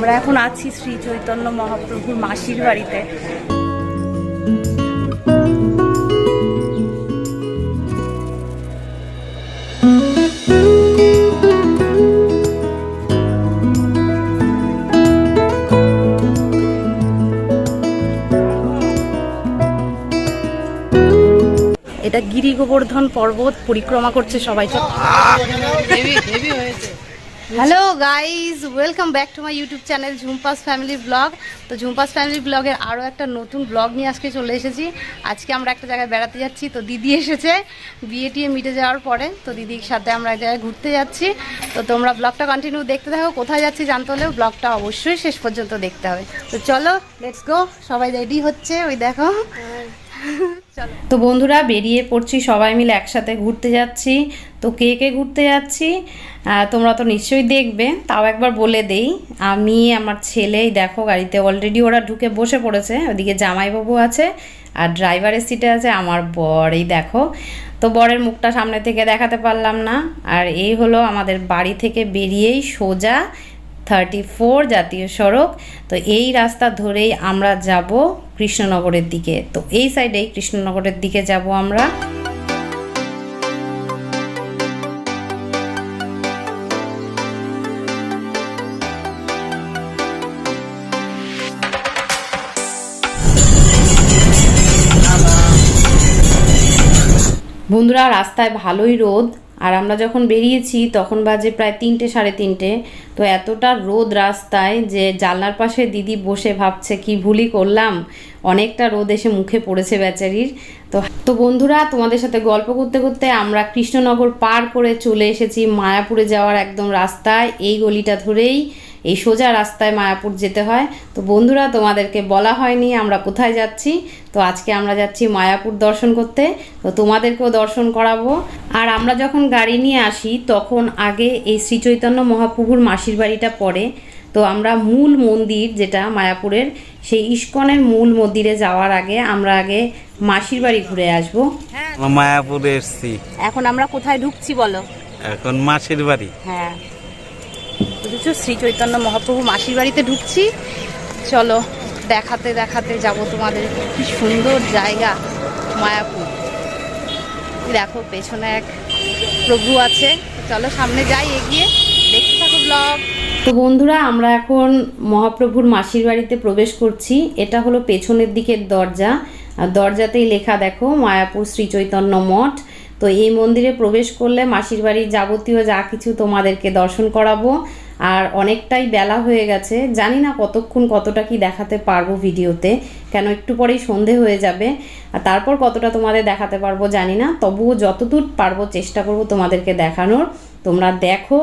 আমরা এখন আছি শ্রী চৈতন্য মহাপ্রভুর মাসির বাড়িতে। এটা গিরি গোবর্ধন পর্বত, পরিক্রমা করছে সবাই। Hello guys welcome back to my YouTube channel Jhumpa's family blog তো ঝুম্পাস ফ্যামিলি ব্লগের আরও একটা নতুন ব্লগ নিয়ে আজকে চলে এসেছি। আজকে আমরা একটা জায়গায় বেড়াতে যাচ্ছি। তো দিদি এসেছে বিয়ে টিয়ে মিটে যাওয়ার পরে। তো দিদির সাথে আমরা এক জায়গায় ঘুরতে যাচ্ছি। তো তোমরা ব্লগটা কন্টিনিউ দেখতে থাকো। কোথায় যাচ্ছি জানতে হলেও ব্লগটা অবশ্যই শেষ পর্যন্ত দেখতে হবে। তো চলো লেটস গো সবাই রেডি হচ্ছে? ওই দেখো। তো বন্ধুরা, বেরিয়ে পড়ছি, সবাই মিলে একসাথে ঘুরতে যাচ্ছি। তো কে কে ঘুরতে যাচ্ছি? তোমরা তো নিশ্চয়ই দেখবে। তাও একবার বলে দেই, আমি, আমার ছেলেই দেখো গাড়িতে অলরেডি ওরা ঢুকে বসে পড়েছে, ওদিকে জামাইবাবু আছে, আর ড্রাইভারের সিটে আছে আমার বর, এই দেখো। তো বরের মুখটা সামনে থেকে দেখাতে পারলাম না। আর এই হলো আমাদের বাড়ি থেকে বেরিয়েই সোজা থার্টি ফোর জাতীয় সড়ক। তো এই রাস্তা ধরেই আমরা যাব কৃষ্ণনগরের দিকে। তো এই সাইডেই কৃষ্ণনগরের দিকে যাব আমরা। বন্ধুরা রাস্তায় ভালোই রোদ। আর আমরা যখন বেরিয়েছি, তখন বাজে প্রায় তিনটে, সাড়ে তিনটে। তো এতটা রোদ রাস্তায় যে জানলার পাশে দিদি বসে ভাবছে, কি ভুলই করলাম? অনেকটা রোদ এসে মুখে পড়েছে বেচারির। তো তো বন্ধুরা, তোমাদের সাথে গল্প করতে করতে আমরা কৃষ্ণনগর পার করে চলে এসেছি, মায়াপুরে যাওয়ার একদম রাস্তায়। এই গলিটা ধরেই এই সোজা রাস্তায় মায়াপুর যেতে হয়। তো বন্ধুরা তোমাদেরকে বলা হয়নি আমরা কোথায় যাচ্ছি। তো আজকে আমরা যাচ্ছি মায়াপুর দর্শন করতে। তো তোমাদেরকেও দর্শন করাবো। আর আমরা যখন গাড়ি নিয়ে আসি তখন আগে এই শ্রী চৈতন্য মহাপ্রভুর মাসির বাড়িটা পড়ে। তো আমরা মূল মন্দির যেটা মায়াপুরের সেই ইস্কনের মূল মন্দিরে যাওয়ার আগে আমরা আগে মাসির বাড়ি ঘুরে আসব। আমরা মায়াপুরে এসছি। এখন আমরা কোথায় ঢুকছি বলো? এখন মাসির বাড়ি। হ্যাঁ। বুঝেছ? শ্রী চৈতন্য মহাপ্রভু মাসির বাড়িতে ঢুকছি। চলো, দেখাতে দেখাতে যাব তোমাদের। কি সুন্দর জায়গা, মায়াপুর। দেখো, পেছনে এক প্রভু আছে। চলো, সামনে যাই, এগিয়ে। দেখতে থাকো ব্লগ তো বন্ধুরা, আমরা এখন মহাপ্রভুর মাসির বাড়িতে প্রবেশ করছি। এটা হলো পেছনের দিকের দরজা। আর দরজাতেই লেখা দেখো, মায়াপুর শ্রী চৈতন্য মঠ। তো এই মন্দিরে প্রবেশ করলে মাসির বাড়ির যাবতীয় যা কিছু তোমাদেরকে দর্শন করাবো, আর অনেকটাই বেলা হয়ে গেছে। জানি না কতক্ষণ কতটা কি দেখাতে পারব ভিডিওতে, কেন একটু পরেই সন্ধে হয়ে যাবে। আর তারপর কতটা তোমাদের দেখাতে পারব জানি না, তবুও যতদূর পারব চেষ্টা করব তোমাদেরকে দেখানোর। তোমরা দেখো।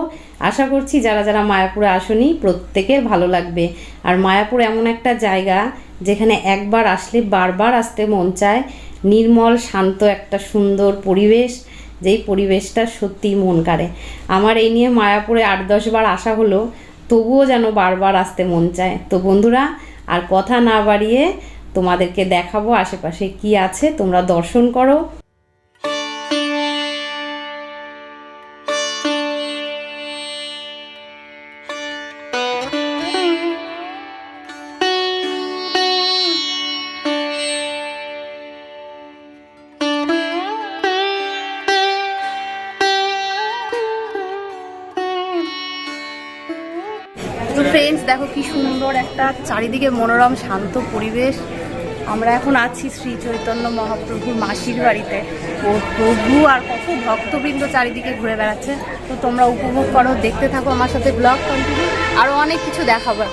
আশা করছি যারা যারা মায়াপুরে আসনি, প্রত্যেকের ভালো লাগবে। আর মায়াপুর এমন একটা জায়গা যেখানে একবার আসলে বারবার আসতে মন চায়। নির্মল, শান্ত একটা সুন্দর পরিবেশ, যেই পরিবেশটা সত্যিই মন কাড়ে। আমার এই নিয়ে মায়াপুরে আট দশবার আসা হলো, তবুও যেন বারবার আসতে মন চায়। তো বন্ধুরা, আর কথা না বাড়িয়ে তোমাদেরকে দেখাবো আশেপাশে কি আছে, তোমরা দর্শন করো। দেখো কি সুন্দর একটা চারিদিকে মনোরম, শান্ত পরিবেশ। আমরা এখন আছি শ্রী চৈতন্য মহাপ্রভুর মাসির বাড়িতে। ও প্রভু আর কত ভক্তবৃন্দ চারিদিকে ঘুরে বেড়াচ্ছে। তো তোমরা উপভোগ করো, দেখতে থাকো আমার সাথে ব্লগ কন্টিনিউ। আরও অনেক কিছু দেখাবো।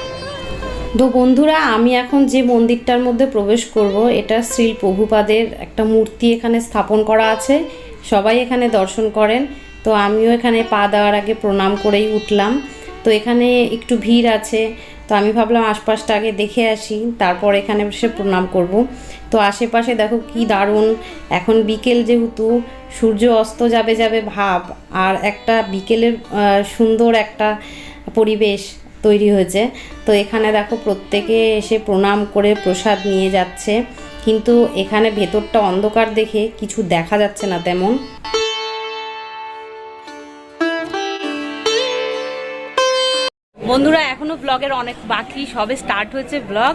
তো বন্ধুরা, আমি এখন যে মন্দিরটার মধ্যে প্রবেশ করব, এটা শ্রী প্রভুপাদের একটা মূর্তি এখানে স্থাপন করা আছে। সবাই এখানে দর্শন করেন। তো আমিও এখানে পা দেওয়ার আগে প্রণাম করেই উঠলাম। তো এখানে একটু ভিড় আছে। তো আমি ভাবলাম আশপাশটা আগে দেখে আসি, তারপর এখানে এসে প্রণাম করব। তো আশেপাশে দেখো কি দারুণ, এখন বিকেল যেহেতু, সূর্য অস্ত যাবে যাবে ভাব, আর একটা বিকেলের সুন্দর একটা পরিবেশ তৈরি হয়েছে। তো এখানে দেখো প্রত্যেকে এসে প্রণাম করে প্রসাদ নিয়ে যাচ্ছে, কিন্তু এখানে ভেতরটা অন্ধকার দেখে কিছু দেখা যাচ্ছে না তেমন। বন্ধুরা, এখনও ব্লগের অনেক বাকি, সবে স্টার্ট হয়েছে ব্লগ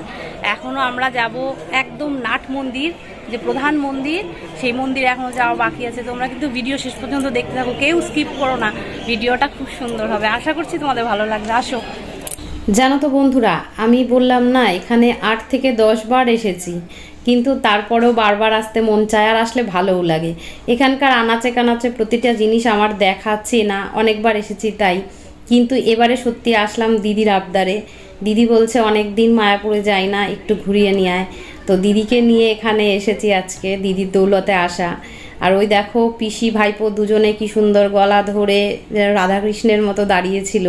এখনও আমরা যাব একদম নাট মন্দির, যে প্রধান মন্দির, সেই মন্দির এখনও যাওয়া বাকি আছে। তোমরা কিন্তু ভিডিও শেষ পর্যন্ত দেখতে থাকো, কেউ স্কিপ করো না। ভিডিওটা খুব সুন্দর হবে। আশা করছি তোমাদের ভালো লাগবে। আসো। জানো তো বন্ধুরা, আমি বললাম না, এখানে আট থেকে দশ বার এসেছি। কিন্তু তারপরেও বারবার আসতে মন চায়, আর আসলে ভালোও লাগে। এখানকার আনাচে কানাচে প্রতিটা জিনিস আমার দেখাচ্ছে না, অনেকবার এসেছি তাই। কিন্তু এবারে সত্যি আসলাম দিদির আবদারে। দিদি বলছে অনেক দিন মায়াপুরে যাই না একটু ঘুরিয়ে নিয়ে আয়। তো দিদিকে নিয়ে এখানে এসেছি আজকে দিদির দৌলতে আসা। আর ওই দেখো পিসি ভাইপো দুজনে কি সুন্দর গলা ধরে রাধাকৃষ্ণের মতো দাঁড়িয়েছিল।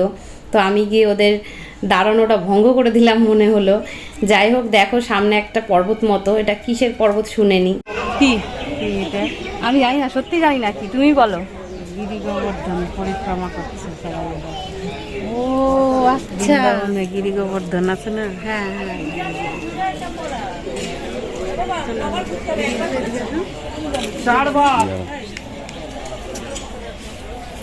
তো আমি গিয়ে ওদের দাঁড়ানোটা ভঙ্গ করে দিলাম মনে হলো। যাই হোক দেখো সামনে একটা পর্বত মতো। এটা কিসের পর্বত শুনে নি কি আমি জানি না সত্যি জানি না কি। তুমি বলো। গিরি গোবর্ধন পরিক্রমা করছে আচ্ছা। গিরি গোবর্ধন আছে না? হ্যাঁ হ্যাঁ।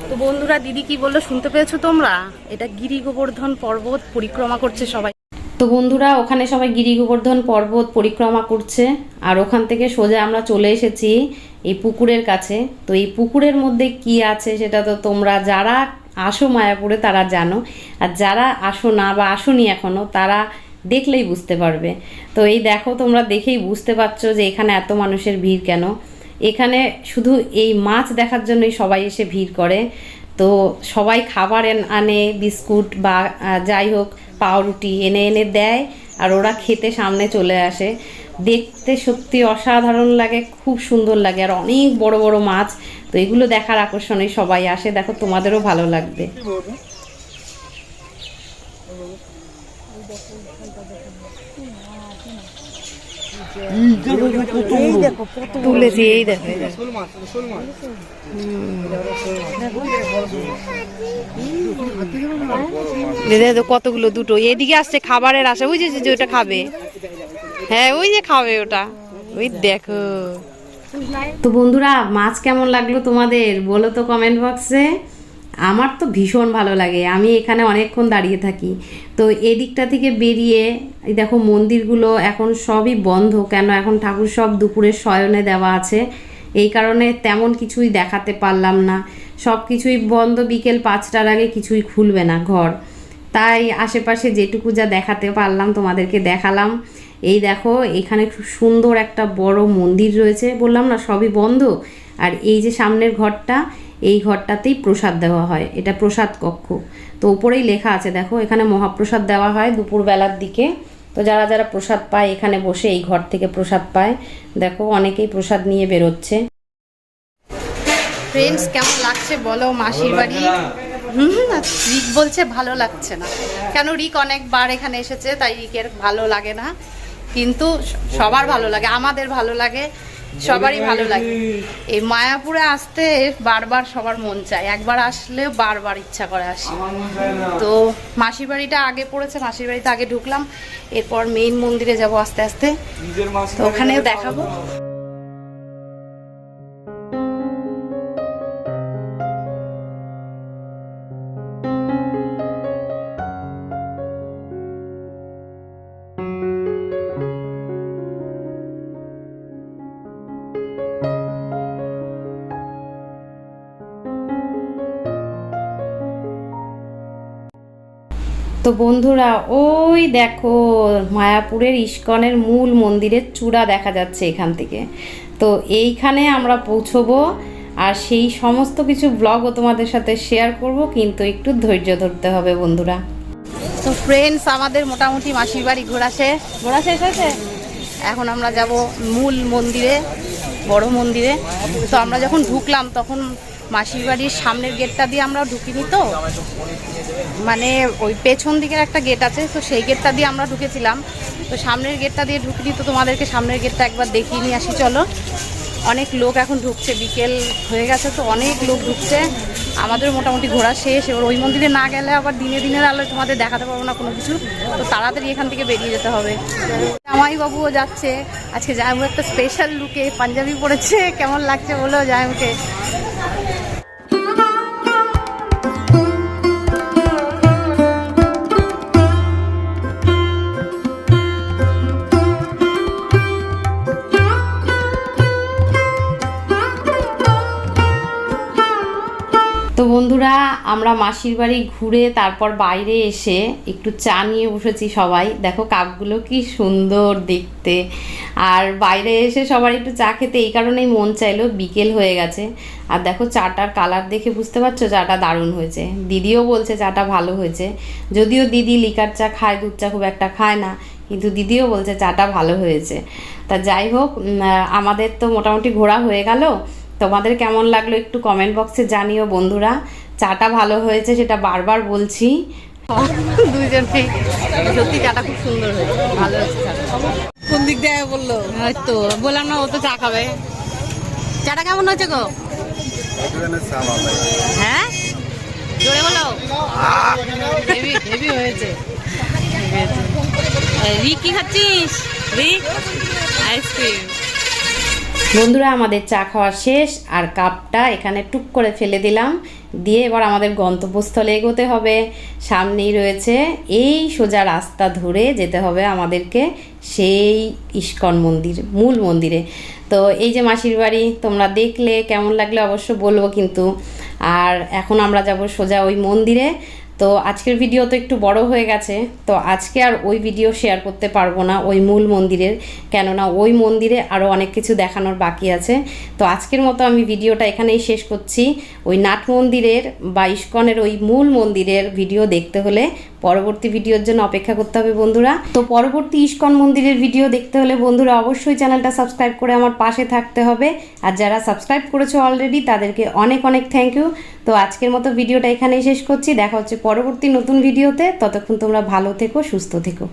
তো বন্ধুরা দিদি কি বলল শুনতে পেয়েছ তোমরা? এটা গিরি গোবর্ধন পর্বত পরিক্রমা করছে সবাই। তো বন্ধুরা ওখানে সবাই গিরি গোবর্ধন পর্বত পরিক্রমা করছে। আর ওখান থেকে সোজা আমরা চলে এসেছি এই পুকুরের কাছে। তো এই পুকুরের মধ্যে কি আছে সেটা তো তোমরা যারা আসো মায়াপুরে, তারা জানো। আর যারা আসো না বা আসোনি এখনও তারা দেখলেই বুঝতে পারবে। তো এই দেখো, তোমরা দেখেই বুঝতে পারছ যে এখানে এত মানুষের ভিড় কেন? এখানে শুধু এই মাছ দেখার জন্যই সবাই এসে ভিড় করে। তো সবাই খাবার আনে, বিস্কুট বা যাই হোক, পাউরুটি এনে এনে দেয়, আর ওরা খেতে সামনে চলে আসে। দেখতে সত্যি অসাধারণ লাগে খুব সুন্দর লাগে আর অনেক বড় বড় মাছ। তো এগুলো দেখার আকর্ষণে সবাই আসে দেখো তোমাদেরও ভালো লাগবে। তুলেছি এই দেখো কতগুলো দুটো। এদিকে আসছে খাবারের আসে বুঝেছি যে যে ওটা খাবে। হ্যাঁ ওই যে খাবে ওটা। ওই দেখো। তো বন্ধুরা, মাছ কেমন লাগল তোমাদের? বলো তো কমেন্ট বক্সে আমার তো ভীষণ ভালো লাগে। আমি এখানে অনেকক্ষণ দাঁড়িয়ে থাকি। তো এদিকটা থেকে বেরিয়ে দেখো মন্দিরগুলো এখন সবই বন্ধ। কেন? এখন ঠাকুর সব দুপুরের শয়নে দেওয়া আছে। এই কারণে তেমন কিছুই দেখাতে পারলাম না। সব কিছুই বন্ধ। বিকেল পাঁচটার আগে কিছুই খুলবে না ঘর। তাই আশেপাশে যেটুকু যা দেখাতে পারলাম, তোমাদেরকে দেখালাম। এই দেখো এখানে খুব সুন্দর একটা বড় মন্দির রয়েছে বললাম না সবই বন্ধ। আর এই যে সামনের ঘরটা এই ঘরটাতেই প্রসাদ দেওয়া হয় এটা প্রসাদ কক্ষ। তো উপরেই লেখা আছে দেখো এখানে মহাপ্রসাদ দেওয়া হয় দুপুরবেলার দিকে। তো যারা যারা প্রসাদ পায় এখানে বসে এই ঘর থেকে প্রসাদ পায়। দেখো অনেকেই প্রসাদ নিয়ে বেরোচ্ছে। ফ্রেন্ডস কেমন লাগছে বলো? মাসির বাড়ি? হুম রিক বলছে ভালো লাগছে না। কেন রিক অনেকবার এখানে এসেছে তাই রিকের ভালো লাগে না। কিন্তু সবার ভালো লাগে, আমাদের ভালো লাগে, সবারই ভালো লাগে। এই মায়াপুরে আসতে বারবার সবার মন চায়, একবার আসলে বারবার ইচ্ছা করে আসি। তো মাসির বাড়িটা আগে পড়েছে মাসির বাড়িতে আগে ঢুকলাম, এরপর মেইন মন্দিরে যাব আস্তে আস্তে। তো ওখানেও দেখাবো। তো বন্ধুরা ওই দেখো মায়াপুরের ইস্কনের মূল মন্দিরের চূড়া দেখা যাচ্ছে এখান থেকে। তো এইখানে আমরা পৌঁছবো আর সেই সমস্ত কিছু ব্লগও তোমাদের সাথে শেয়ার করব কিন্তু একটু ধৈর্য ধরতে হবে বন্ধুরা। তো ফ্রেন্ডস আমাদের মোটামুটি মাসির বাড়ি ঘোরা শেষ। ঘোরা শেষ হয়েছে? এখন আমরা যাব মূল মন্দিরে বড় মন্দিরে। তো আমরা যখন ঢুকলাম তখন মাসির বাড়ির সামনের গেটটা দিয়ে আমরা ঢুকিনি তো। মানে ওই পেছন দিকের একটা গেট আছে, তো সেই গেটটা দিয়ে আমরা ঢুকেছিলাম। তো সামনের গেটটা দিয়ে ঢুকিনি তো তোমাদেরকে সামনের গেটটা একবার দেখিয়ে নিয়ে আসি, চলো। অনেক লোক এখন ঢুকছে, বিকেল হয়ে গেছে তো অনেক লোক ঢুকছে। আমাদের মোটামুটি ঘোরা শেষ, এবার ওই মন্দিরে না গেলে আবার দিনে দিনের আলোয় তোমাদের দেখাতে পারব না কোনো কিছু। তো তাড়াতাড়ি এখান থেকে বেরিয়ে যেতে হবে। জামাইবাবুও যাচ্ছে, আজকে জামাইবাবু একটা স্পেশাল লুকে পাঞ্জাবি পরেছে, কেমন লাগছে বলো জামাইবাবুকে? বন্ধুরা, আমরা মাসির বাড়ি ঘুরে তারপর বাইরে এসে একটু চা নিয়ে বসেছি সবাই। দেখো কাপগুলো কি সুন্দর দেখতে। আর বাইরে এসে সবার একটু চা খেতে এই কারণেই মন চাইলো, বিকেল হয়ে গেছে। আর দেখো চাটার কালার দেখে বুঝতে পারছ, চাটা দারুণ হয়েছে। দিদিও বলছে চাটা ভালো হয়েছে। যদিও দিদি লিকার চা খায়, দুধ চা খুব একটা খায় না, কিন্তু দিদিও বলছে চাটা ভালো হয়েছে। তা যাই হোক আমাদের তো মোটামুটি ঘোরা হয়ে গেল। তোমাদের কেমন লাগল একটু কমেন্ট বক্সে জানিও বন্ধুরা। চাটা ভালো হয়েছে সেটা বারবার বলছি। দুইজনে সত্যি চাটা খুব সুন্দর হয়েছে ভালো হয়েছে কোন দিক দিয়ে বলল? ওই তো বললাম না ও তো চা খাবে। চাটা কেমন হয়েছে গো? হ্যাঁ? জোরে বলো। হেভি হেভি হয়েছে। রি কি খাচ্ছিস? রি আইসক্রিম বন্ধুরা, আমাদের চা খাওয়া শেষ আর কাপটা এখানে টুক করে ফেলে দিলাম। দিয়ে এবার আমাদের গন্তব্যস্থলে এগোতে হবে। সামনেই রয়েছে এই সোজা রাস্তা ধরে যেতে হবে আমাদেরকে সেই ইস্কন মন্দির, মূল মন্দিরে। তো এই যে মাসির বাড়ি, তোমরা দেখলে কেমন লাগলে অবশ্য বলব কিন্তু। আর এখন আমরা যাব সোজা ওই মন্দিরে। তো আজকের ভিডিও তো একটু বড় হয়ে গেছে। তো আজকে আর ওই ভিডিও শেয়ার করতে পারব না, ওই মূল মন্দিরের। কেননা ওই মন্দিরে আরও অনেক কিছু দেখানোর বাকি আছে। তো আজকের মতো আমি ভিডিওটা এখানেই শেষ করছি। ওই নাট মন্দিরের বা ইস্কনের ওই মূল মন্দিরের ভিডিও দেখতে হলে পরবর্তী ভিডিওর জন্য অপেক্ষা করতে হবে বন্ধুরা। তো পরবর্তী ইস্কন মন্দিরের ভিডিও দেখতে হলে বন্ধুরা অবশ্যই চ্যানেলটা সাবস্ক্রাইব করে আমার পাশে থাকতে হবে। আর যারা সাবস্ক্রাইব করেছ অলরেডি তাদেরকে অনেক অনেক থ্যাংক ইউ তো আজকের মতো ভিডিওটা এখানেই শেষ করছি। দেখা হচ্ছে পরবর্তী নতুন ভিডিওতে। ততক্ষণ তোমরা ভালো থেকো, সুস্থ থেকো।